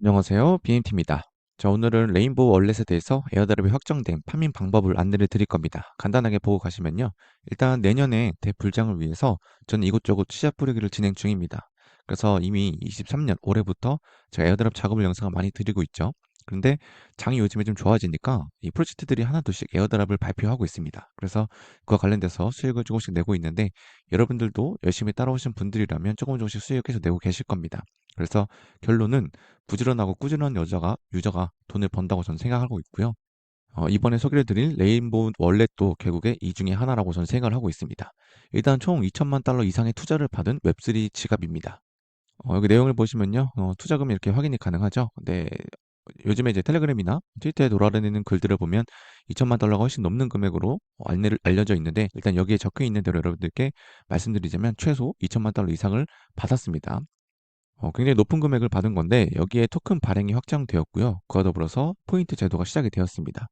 안녕하세요. BMT입니다. 자, 오늘은 레인보우 월렛에 대해서 에어드랍이 확정된 파밍 방법을 안내를 드릴 겁니다. 간단하게 보고 가시면요. 일단 내년에 대불장을 위해서 저는 이곳저곳 씨앗 뿌리기를 진행 중입니다. 그래서 이미 23년 올해부터 제가 에어드랍 작업을 영상을 많이 드리고 있죠. 그런데 장이 요즘에 좀 좋아지니까 이 프로젝트들이 하나둘씩 에어드랍을 발표하고 있습니다. 그래서 그와 관련돼서 수익을 조금씩 내고 있는데 여러분들도 열심히 따라오신 분들이라면 조금 조금씩 수익을 계속 내고 계실 겁니다. 그래서 결론은 부지런하고 꾸준한 여자가 유저가 돈을 번다고 저는 생각하고 있고요. 어, 이번에 소개를 드릴 레인보우 월렛도 결국에 이 중에 하나라고 저는 생각을 하고 있습니다. 일단 총 2천만 달러 이상의 투자를 받은 웹3 지갑입니다. 어, 여기 내용을 보시면요. 어, 투자금이 이렇게 확인이 가능하죠. 근데 요즘에 이제 텔레그램이나 트위터에 돌아다니는 글들을 보면 2천만 달러가 훨씬 넘는 금액으로 어, 안내를 알려져 있는데 일단 여기에 적혀 있는 대로 여러분들께 말씀드리자면 최소 2천만 달러 이상을 받았습니다. 어, 굉장히 높은 금액을 받은 건데 여기에 토큰 발행이 확정되었고요. 그와 더불어서 포인트 제도가 시작이 되었습니다.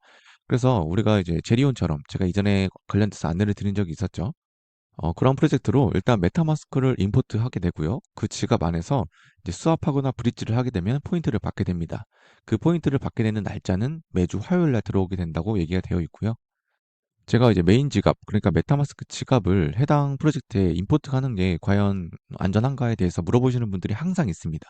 그래서 우리가 이제 제리온처럼 제가 이전에 관련돼서 안내를 드린 적이 있었죠. 어, 그런 프로젝트로 일단 메타마스크를 임포트하게 되고요. 그 지갑 안에서 이제 스왑하거나 브릿지를 하게 되면 포인트를 받게 됩니다. 그 포인트를 받게 되는 날짜는 매주 화요일 날 들어오게 된다고 얘기가 되어 있고요. 제가 이제 메인 지갑, 그러니까 메타마스크 지갑을 해당 프로젝트에 임포트 하는 게 과연 안전한가에 대해서 물어보시는 분들이 항상 있습니다.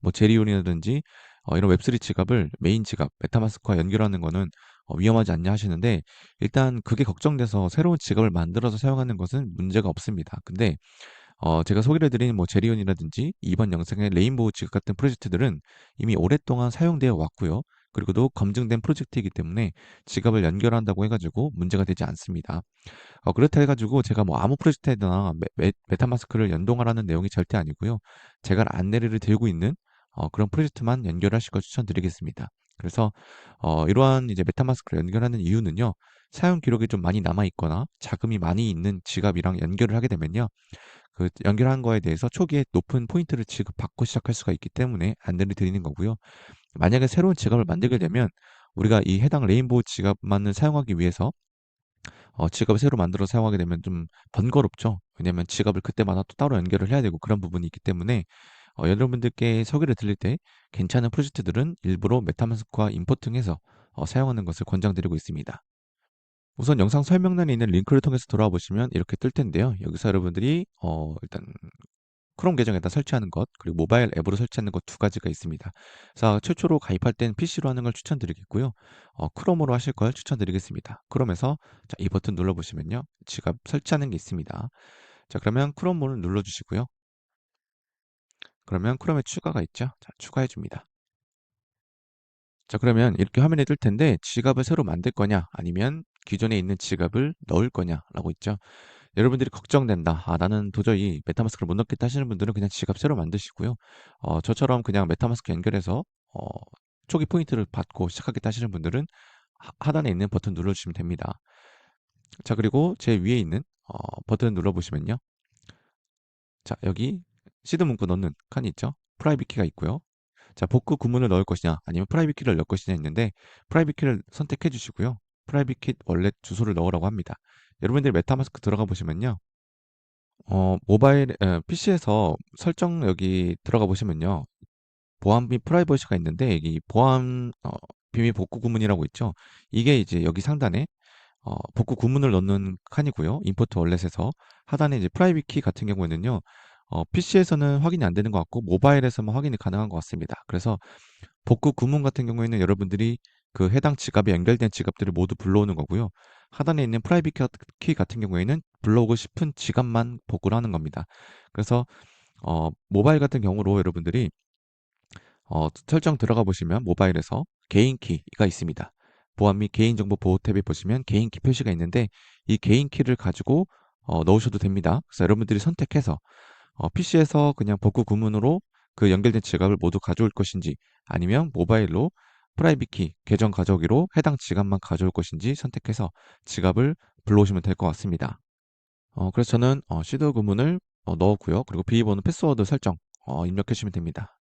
뭐 제리온이라든지 어, 이런 웹3 지갑을 메인 지갑, 메타마스크와 연결하는 거는 어, 위험하지 않냐 하시는데 일단 그게 걱정돼서 새로운 지갑을 만들어서 사용하는 것은 문제가 없습니다. 근데 어, 제가 소개를 드린 뭐 제리온이라든지 이번 영상의 레인보우 지갑 같은 프로젝트들은 이미 오랫동안 사용되어 왔고요. 그리고 또 검증된 프로젝트이기 때문에 지갑을 연결한다고 해가지고 문제가 되지 않습니다. 어, 그렇다 해가지고 제가 뭐 아무 프로젝트에나 메, 메, 메타마스크를 연동하라는 내용이 절대 아니고요. 제가 안내를 들고 있는 어, 그런 프로젝트만 연결하실 걸 추천드리겠습니다. 그래서 어, 이러한 이제 메타마스크를 연결하는 이유는요. 사용 기록이 좀 많이 남아 있거나 자금이 많이 있는 지갑이랑 연결을 하게 되면요. 그 연결한 거에 대해서 초기에 높은 포인트를 지급받고 시작할 수가 있기 때문에 안내를 드리는 거고요. 만약에 새로운 지갑을 만들게 되면 우리가 이 해당 레인보우 지갑만을 사용하기 위해서 어, 지갑을 새로 만들어 사용하게 되면 좀 번거롭죠. 왜냐면 지갑을 그때마다 또 따로 연결을 해야 되고 그런 부분이 있기 때문에 어, 여러분들께 소개를 드릴 때 괜찮은 프로젝트들은 일부러 메타마스크와 임포팅해서 어, 사용하는 것을 권장드리고 있습니다. 우선 영상 설명란에 있는 링크를 통해서 돌아와 보시면 이렇게 뜰 텐데요. 여기서 여러분들이 어, 일단 크롬 계정에다 설치하는 것 그리고 모바일 앱으로 설치하는 것 두 가지가 있습니다. 그래서 최초로 가입할 땐 PC로 하는 걸 추천드리겠고요. 어, 크롬으로 하실 걸 추천드리겠습니다. 크롬에서 자, 이 버튼 눌러보시면요. 지갑 설치하는 게 있습니다. 자 그러면 크롬을 눌러주시고요. 그러면 크롬에 추가가 있죠. 자 추가해 줍니다. 자 그러면 이렇게 화면에 뜰 텐데 지갑을 새로 만들 거냐 아니면 기존에 있는 지갑을 넣을 거냐라고 있죠. 여러분들이 걱정된다. 아, 나는 도저히 메타마스크를 못 넣겠다 하시는 분들은 그냥 지갑 새로 만드시고요. 어, 저처럼 그냥 메타마스크 연결해서 어, 초기 포인트를 받고 시작하겠다 하시는 분들은 하, 단에 있는 버튼 눌러주시면 됩니다. 자, 그리고 제 위에 있는 어, 버튼 눌러보시면요. 자, 여기 시드 문구 넣는 칸이 있죠. 프라이빗 키가 있고요. 자, 복구 구문을 넣을 것이냐 아니면 프라이빗 키를 넣을 것이냐 있는데 프라이빗 키를 선택해 주시고요. 프라이빗 키 월렛 주소를 넣으라고 합니다. 여러분들이 메타마스크 들어가 보시면요. 어, 모바일, 에, PC에서 설정 여기 들어가 보시면요. 보안 및 프라이버시가 있는데, 여기 보안, 어, 비밀 복구 구문이라고 있죠. 이게 이제 여기 상단에, 어, 복구 구문을 넣는 칸이고요. 임포트 월렛에서 하단에 이제 프라이빗 키 같은 경우에는요. 어, PC에서는 확인이 안 되는 것 같고, 모바일에서만 확인이 가능한 것 같습니다. 그래서 복구 구문 같은 경우에는 여러분들이 그 해당 지갑에 연결된 지갑들을 모두 불러오는 거고요. 하단에 있는 프라이빗 키 같은 경우에는 불러오고 싶은 지갑만 복구를 하는 겁니다. 그래서 어, 모바일 같은 경우로 여러분들이 어, 설정 들어가 보시면 모바일에서 개인 키가 있습니다. 보안 및 개인정보 보호 탭에 보시면 개인 키 표시가 있는데 이 개인 키를 가지고 어, 넣으셔도 됩니다. 그래서 여러분들이 선택해서 어, PC에서 그냥 복구 구문으로 그 연결된 지갑을 모두 가져올 것인지 아니면 모바일로 프라이빗 키 계정 가져오기로 해당 지갑만 가져올 것인지 선택해서 지갑을 불러오시면 될 것 같습니다. 어, 그래서 저는 어, 시드 구문을 어, 넣었고요. 그리고 비밀번호 패스워드 설정 어, 입력해 주시면 됩니다.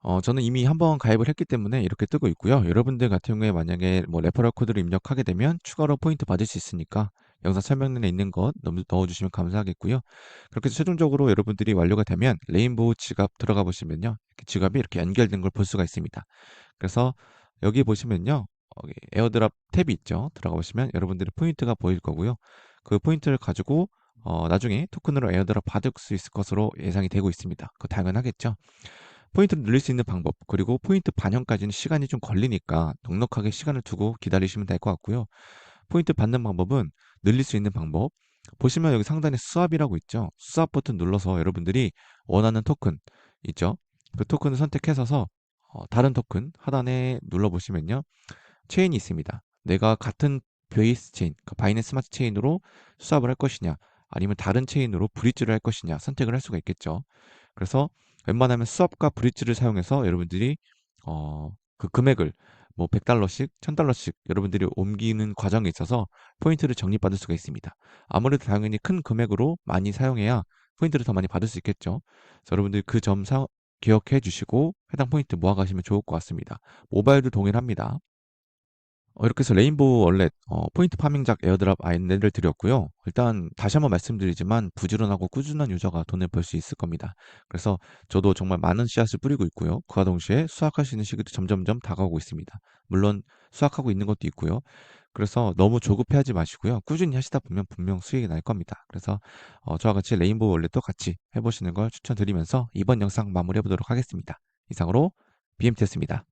어, 저는 이미 한번 가입을 했기 때문에 이렇게 뜨고 있고요. 여러분들 같은 경우에 만약에 뭐 레퍼럴 코드를 입력하게 되면 추가로 포인트 받을 수 있으니까 영상 설명란에 있는 것 넣어주시면 감사하겠고요. 그렇게 최종적으로 여러분들이 완료가 되면 레인보우 지갑 들어가 보시면요. 지갑이 이렇게 연결된 걸 볼 수가 있습니다. 그래서 여기 보시면요. 에어드랍 탭이 있죠. 들어가 보시면 여러분들의 포인트가 보일 거고요. 그 포인트를 가지고 어, 나중에 토큰으로 에어드랍 받을 수 있을 것으로 예상이 되고 있습니다. 그 당연하겠죠. 포인트를 늘릴 수 있는 방법 그리고 포인트 반영까지는 시간이 좀 걸리니까 넉넉하게 시간을 두고 기다리시면 될 것 같고요. 포인트 받는 방법은 늘릴 수 있는 방법 보시면 여기 상단에 수압이라고 있죠. 수압 버튼 눌러서 여러분들이 원하는 토큰 있죠. 그 토큰을 선택해서 어, 다른 토큰 하단에 눌러보시면요. 체인이 있습니다. 내가 같은 베이스 체인, 그 바이낸스 스마트 체인으로 수압을 할 것이냐, 아니면 다른 체인으로 브릿지를 할 것이냐 선택을 할 수가 있겠죠. 그래서 웬만하면 수압과 브릿지를 사용해서 여러분들이 어, 그 금액을 뭐 100달러씩, 1000달러씩 여러분들이 옮기는 과정에 있어서 포인트를 적립받을 수가 있습니다. 아무래도 당연히 큰 금액으로 많이 사용해야 포인트를 더 많이 받을 수 있겠죠. 여러분들이 그점 기억해 주시고 해당 포인트 모아가시면 좋을 것 같습니다. 모바일도 동일합니다. 어, 이렇게 해서 레인보우 월렛 어, 포인트 파밍작 에어드랍 안내를 드렸고요. 일단 다시 한번 말씀드리지만 부지런하고 꾸준한 유저가 돈을 벌 수 있을 겁니다. 그래서 저도 정말 많은 씨앗을 뿌리고 있고요. 그와 동시에 수확할 수 있는 시기도 점점점 다가오고 있습니다. 물론 수확하고 있는 것도 있고요. 그래서 너무 조급해하지 마시고요. 꾸준히 하시다 보면 분명 수익이 날 겁니다. 그래서 어, 저와 같이 레인보우 월렛도 같이 해보시는 걸 추천드리면서 이번 영상 마무리해 보도록 하겠습니다. 이상으로 BMT였습니다.